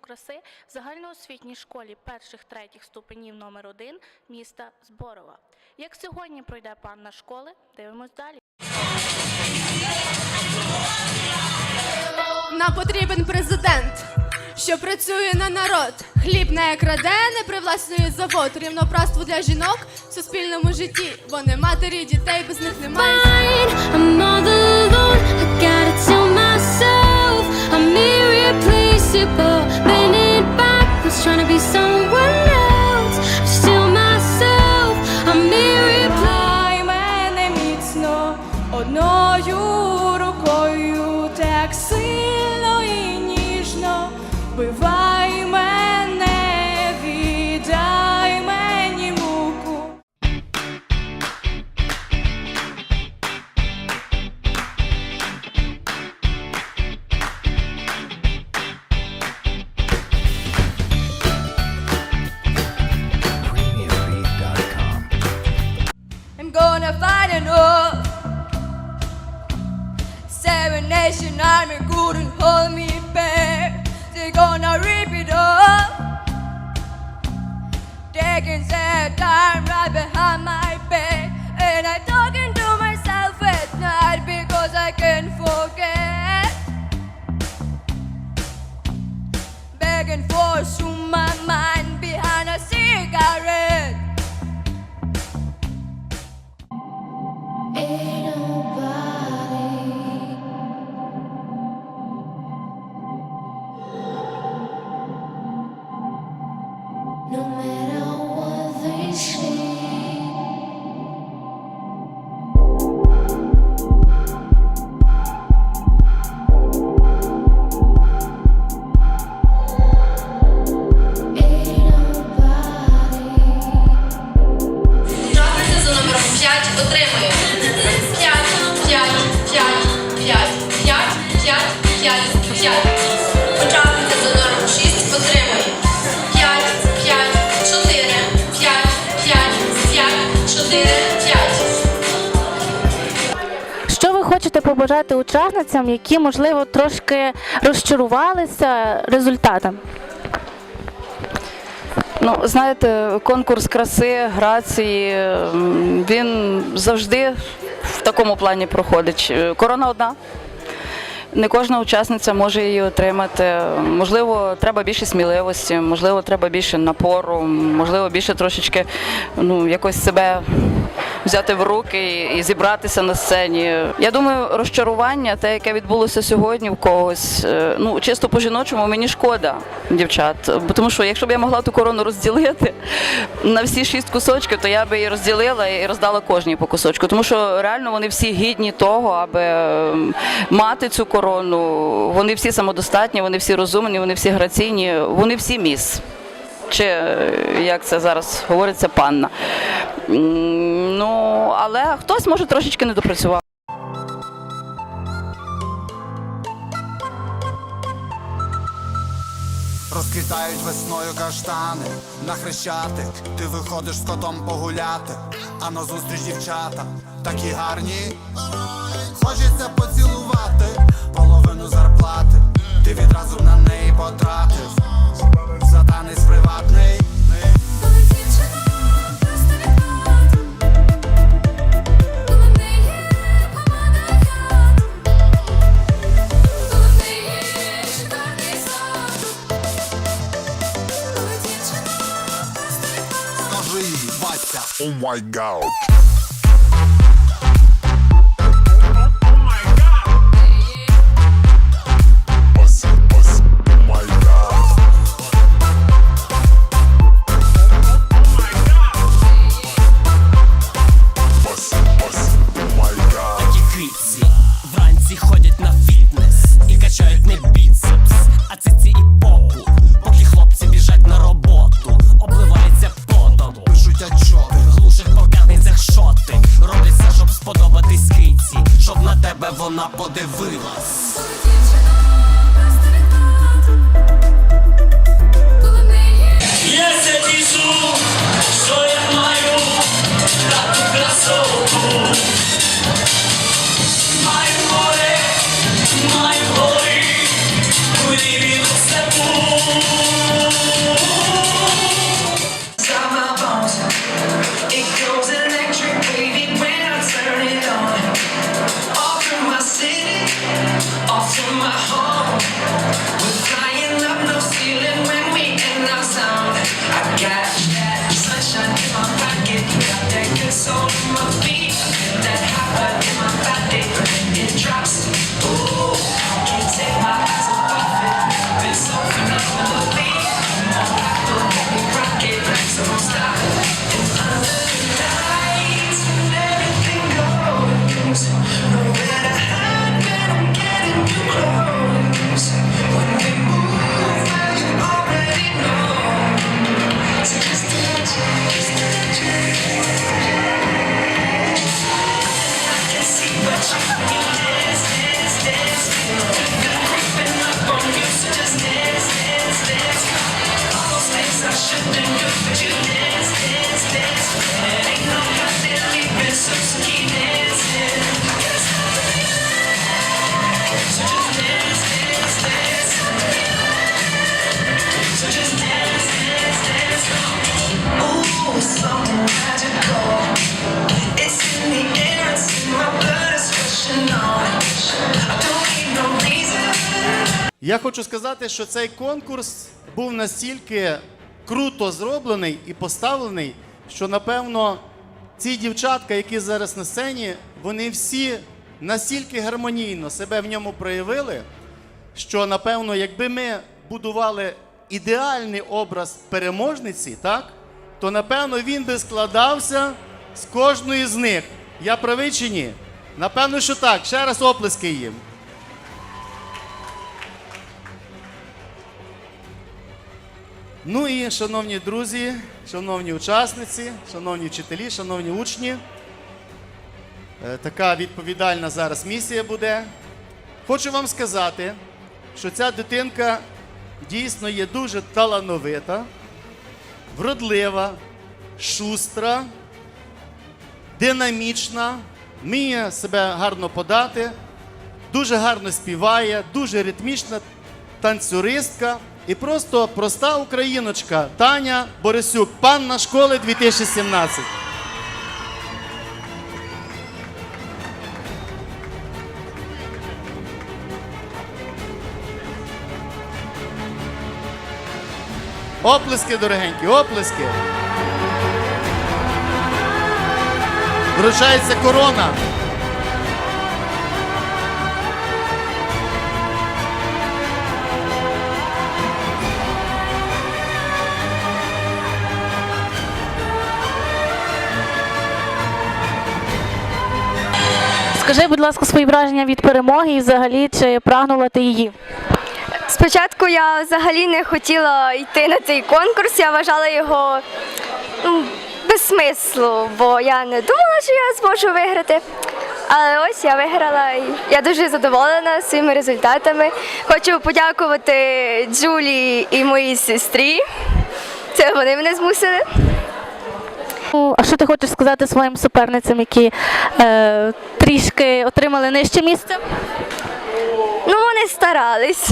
краси в загальноосвітній школі перших третіх ступенів номер 1 міста Зборова. Як сьогодні пройде панна школи, дивимось далі. Нам потрібен президент, що працює на народ. Хліб не краде, не привласнює завод. Рівноправство для жінок в суспільному житті. Вони матері дітей, без них немає. fine. I'm trying to be someone else. I'm still myself, I'm me reply. My name is no, oh no, you. 대신 삶을 구른 험이 빼 뜨거나 리비더 Taking sad time right behind my back, And I'm talking to myself at night Because I can't forget. Begging for soon my mind. Побажати учасницям, які, можливо, трошки розчарувалися результатом? Ну, знаєте, конкурс краси, грації, він завжди в такому плані проходить. Корона одна. Не кожна учасниця може її отримати. Можливо, треба більше сміливості, можливо, треба більше напору, можливо, більше трошечки ну, якось себе взяти в руки і, зібратися на сцені. Я думаю, розчарування, те, яке відбулося сьогодні в когось, е, ну чисто по-жіночому, мені шкода, дівчат. Бо тому що якщо б я могла ту корону розділити на всі шість кусочків, то я би її розділила і роздала кожній по кусочку. Тому що реально вони всі гідні того, аби мати цю корону. Вони всі самодостатні, вони всі розумні, вони всі граційні, вони всі міс. Чи е, як це зараз говориться, панна. Ну, але хтось може трошечки не допрацював. Розквітають весною каштани на хрещатик, ти виходиш з котом погуляти, а на зустріч дівчата такі гарні. Хочеться Oh my god. вона подивилась. Я хочу сказати, що цей конкурс був настільки круто зроблений і поставлений, що напевно ці дівчатка, які зараз на сцені, вони всі настільки гармонійно себе в ньому проявили, що напевно, якби ми будували ідеальний образ переможниці, так, то напевно він би складався з кожної з них. Я правий чи ні? Напевно, що так. Ще раз оплески їм. Ну і, шановні друзі, шановні учасниці, шановні вчителі, шановні учні, е, така відповідальна зараз місія буде. Хочу вам сказати, що ця дитинка дійсно є дуже талановита, вродлива, шустра, динамічна, вміє себе гарно подати, дуже гарно співає, дуже ритмічна танцюристка і просто проста україночка Таня Борисюк, панна школи 2017. Оплески, дорогенькі, оплески. Вручається корона. Скажи, будь ласка, свої враження від перемоги і взагалі чи прагнула ти її? Спочатку я взагалі не хотіла йти на цей конкурс, я вважала його ну, без смислу, бо я не думала, що я зможу виграти. Але ось я виграла і я дуже задоволена своїми результатами. Хочу подякувати Джулі і моїй сестрі. Це вони мене змусили. Ну, А що ти хочеш сказати своїм суперницям, які е, трішки отримали нижче місце? Ну, вони старались.